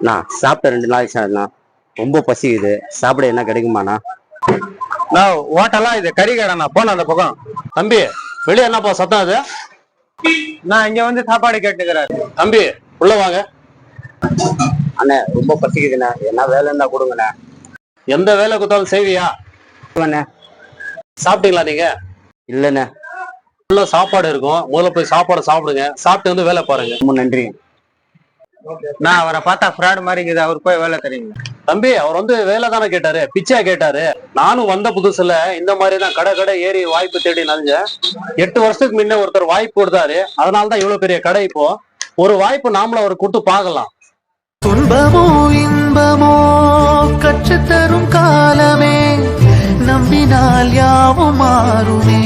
அண்ணா சாப்பிட்ட ரெண்டு நாளைக்கு சார்ண்ணா ரொம்ப பசிக்குது. சாப்பிட என்ன கிடைக்குமாண்ணா? நான் ஹோட்டலா இது? கறி கடைண்ணா போன அந்த பக்கம். தம்பி வெளியே என்னப்பா சத்தம் அது? நான் இங்க வந்து சாப்பாடு கேட்டுக்கிறாரு. தம்பி உள்ள வாங்க. அண்ணே ரொம்ப பசிக்குதுண்ணே. என்ன வேலை இருந்தா கொடுங்கண்ணே. எந்த வேலை கொடுத்தாலும் செய்வியா? அண்ணே. சாப்பிட்டீங்களா நீங்க? இல்லைண்ணே. உள்ள சாப்பாடு இருக்கும். முதல்ல போய் சாப்பாடு சாப்பிடுங்க. சாப்பிட்டு வந்து வேலை பாருங்க. ரொம்ப நன்றி. நான் அவரை பார்த்தா ஃப்ராட் மாதிரி இருக்குது. அவர் போய் வேலை தெரியுங்க தம்பி அவர் வந்து வேலை தானே கேட்டாரு. பிச்சை கேட்டாரு. நானும் வந்த புதுசுல இந்த மாதிரி தான் கடை கடை ஏறி வாய்ப்பு தேடி நஞ்சேன் எட்டு வருஷத்துக்கு முன்ன ஒருத்தர் வாய்ப்பு கொடுத்தாரு. அதனால தான் இவ்வளவு பெரிய கடை இப்போ. ஒரு வாய்ப்பு நாமளும் அவர் கொடுத்து பார்க்கலாம். துன்பமோ இன்பமோ கற்றுத்தரும் காலமே. நம்பினால் யாவும் மாறுமே.